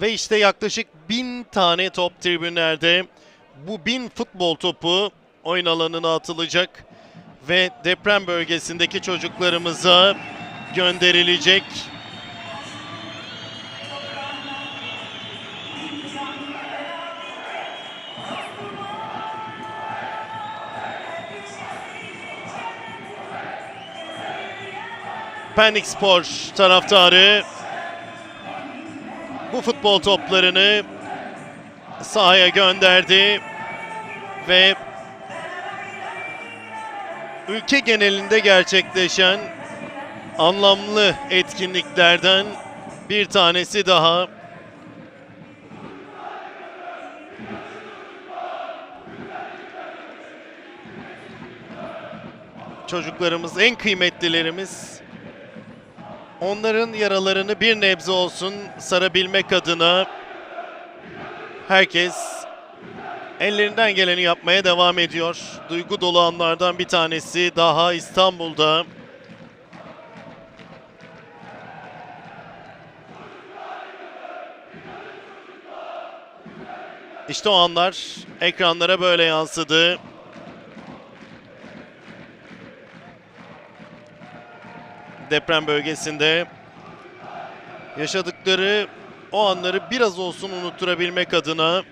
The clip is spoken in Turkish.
Ve işte yaklaşık bin tane top tribünlerde. Bu bin futbol topu oyun alanına atılacak ve deprem bölgesindeki çocuklarımıza gönderilecek. Pendik Spor taraftarı bu futbol toplarını sahaya gönderdi ve ülke genelinde gerçekleşen anlamlı etkinliklerden bir tanesi daha. Çocuklarımız en kıymetlilerimiz. Onların yaralarını bir nebze olsun sarabilmek adına herkes ellerinden geleni yapmaya devam ediyor. Duygu dolu anlardan bir tanesi daha İstanbul'da. İşte o anlar ekranlara böyle yansıdı. Deprem bölgesinde yaşadıkları o anları biraz olsun unutturabilmek adına